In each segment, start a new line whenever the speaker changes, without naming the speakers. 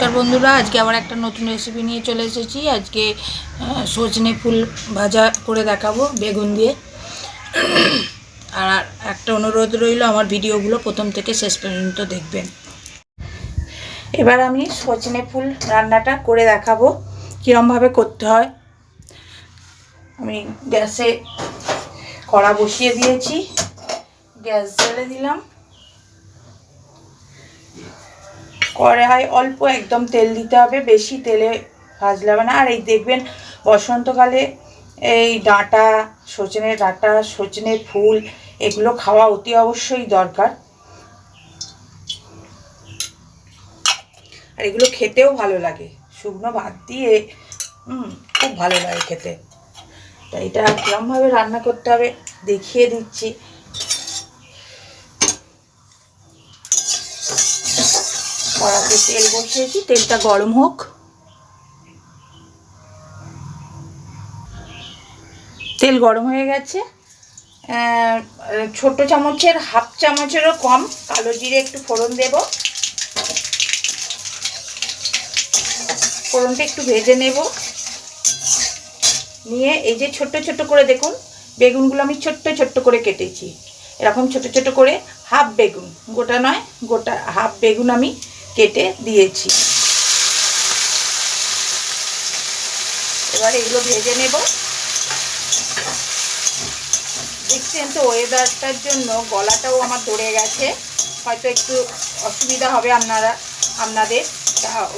নমস্কার বন্ধুরা, আজকে আবার একটা নতুন রেসিপি নিয়ে চলে এসেছি। আজকে সজনে ফুল ভাজা করে দেখাবো বেগুন দিয়ে। আর একটা অনুরোধ রইল, আমার ভিডিওগুলো প্রথম থেকে শেষ পর্যন্ত দেখবেন। এবার আমি সজনে ফুল রান্নাটা করে দেখাবো, কীরমভাবে করতে হয়। আমি গ্যাসে কড়া বসিয়ে দিয়েছি, গ্যাস জ্বেলে দিলাম। কড়াই অল্প একদম তেল দিতে হবে, বেশি তেলে ভাজলে হবে না। আর এই দেখবেন, বসন্তকালে এই ডাঁটা, সজনে ডাঁটা, সজনে ফুল, এগুলো খাওয়া অতি অবশ্যই দরকার। আর এগুলো খেতেও ভালো লাগে। শুকনো ভাত দিয়ে খুব ভালো লাগে খেতে। তা এটা কীরমভাবে রান্না করতে হবে দেখিয়ে দিচ্ছি। কড়াতে তেল বসিয়েছি, তেলটা গরম হোক। তেল গরম হয়ে গেছে। ছোট চামচের, হাফ চামচেরও কম, কালো জিরে একটু ফোড়ন দেব। ফোড়নটা একটু ভেজে নেব। নিয়ে এই যে ছোট্ট ছোট্ট করে দেখুন, বেগুনগুলো আমি ছোট্ট ছোট্ট করে কেটেছি। এরকম ছোট ছোট করে হাফ বেগুন, গোটা নয়, গোটা হাফ বেগুন আমি কেটে দিয়েছি। এবার এগুলো ভেজে নেব। দেখছেন তো ওয়েদারটার জন্য গলাটাও আমার ধরে গেছে। হয়তো একটু অসুবিধা হবে আপনারা, আপনাদের।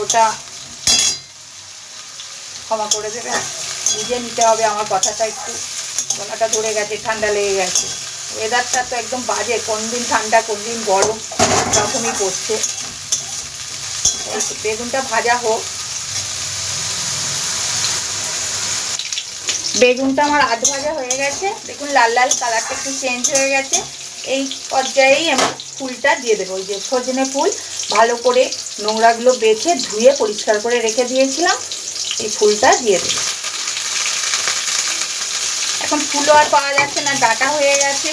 ওটা ক্ষমা করে দেবেন। বুঝে নিতে হবে আমার কথাটা একটু। গলাটা ধরে গেছে, ঠান্ডা লেগে গেছে। ওয়েদারটা তো একদম বাজে। কোন দিন ঠান্ডা কোন দিন গরম রকমই পড়ছে। বেগুনটা ভাজা হোক। বেগুনটা আমার আধ ভাজা হয়ে গেছে। দেখুন, লাল লাল কালারটা একটু চেঞ্জ হয়ে গেছে। এই পর্যায়েই আমি ফুলটা দিয়ে দেবো। ওই যে সজনে ফুল ভালো করে নোংরাগুলো বেছে ধুয়ে পরিষ্কার করে রেখে দিয়েছিলাম। এই ফুলটা দিয়ে দেবো। এখন ফুলও আর পাওয়া যাচ্ছে না, ডাটা হয়ে গেছে।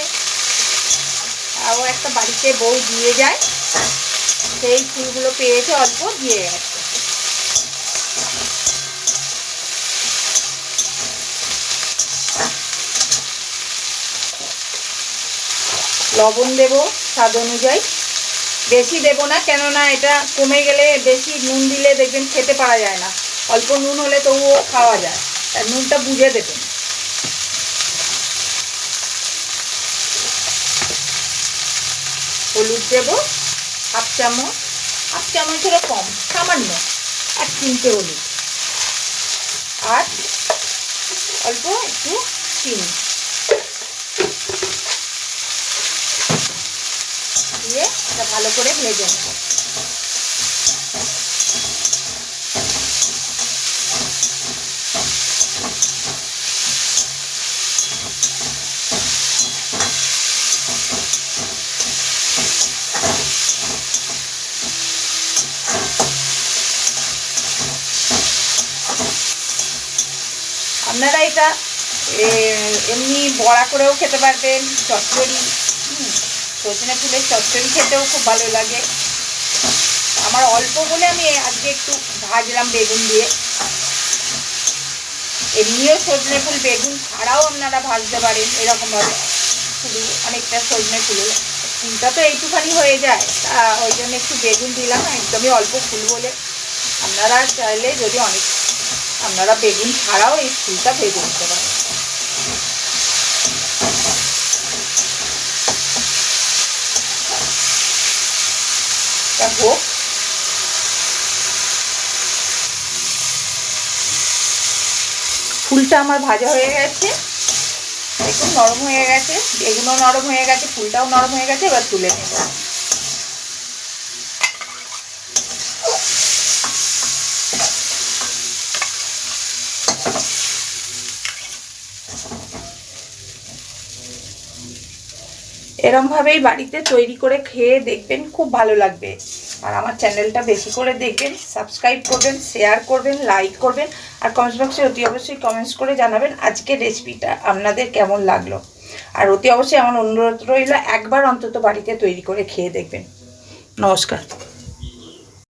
আরও একটা বাড়িতে বউ দিয়ে যায়। সেই ফুলগুলো পেয়েছে, অল্প দিয়ে গেছে। লবণ দেব স্বাদ অনুযায়ী। বেশি দেবো না, কেননা এটা কমে গেলে বেশি নুন দিলে দেখবেন খেতে পারা যায় না। অল্প নুন হলে তবুও খাওয়া যায় আর নুনটা বুঝে দেবেন। হলুদ দেবো। হাফ চামচ, হাফ চামচেরও কম, সামান্য, এক তিনটে হলুদ। আর অল্প একটু চিনি। দিয়ে এটা ভালো করে ভেজে নেব। আপনারা এটা এমনি বড়া করেও খেতে পারবেন, চচ্চড়ি সজনে ফুলের চচ্চড়ি খেতেও খুব ভালো লাগে। আমার অল্প বলে আমি আজকে একটু ভাজলাম বেগুন দিয়ে। এমনিও সজনে ফুল বেগুন ছাড়াও আপনারা ভাজতে পারেন এরকমভাবে। শুধু অনেকটা সজনে ফুল। ফুলটা তো এইটুখানি হয়ে যায়, তা ওই জন্য একটু বেগুন দিলাম, একদমই অল্প ফুল বলে আপনারা চাইলে যদি অনেক আপনারা বেগুন ছাড়াও এই ফুলটা ভেজে নিতে পারেন। ফুলটা আমার ভাজা হয়ে গেছে। দেখুন নরম হয়ে গেছে। বেগুনও নরম হয়ে গেছে, ফুলটাও নরম হয়ে গেছে, এবার তুলে নেব। এরমভাবেই বাড়িতে তৈরি করে খেয়ে দেখবেন, খুব ভালো লাগবে। আর আমার চ্যানেলটা বেশি করে দেখবেন, সাবস্ক্রাইব করবেন, শেয়ার করবেন, লাইক করবেন, আর কমেন্টস বক্সে অতি অবশ্যই কমেন্টস করে জানাবেন আজকে রেসিপিটা আপনাদের কেমন লাগল। আর অতি অবশ্যই আমার অনুরোধ রইল, একবার অন্তত বাড়িতে তৈরি করে খেয়ে দেখবেন। নমস্কার।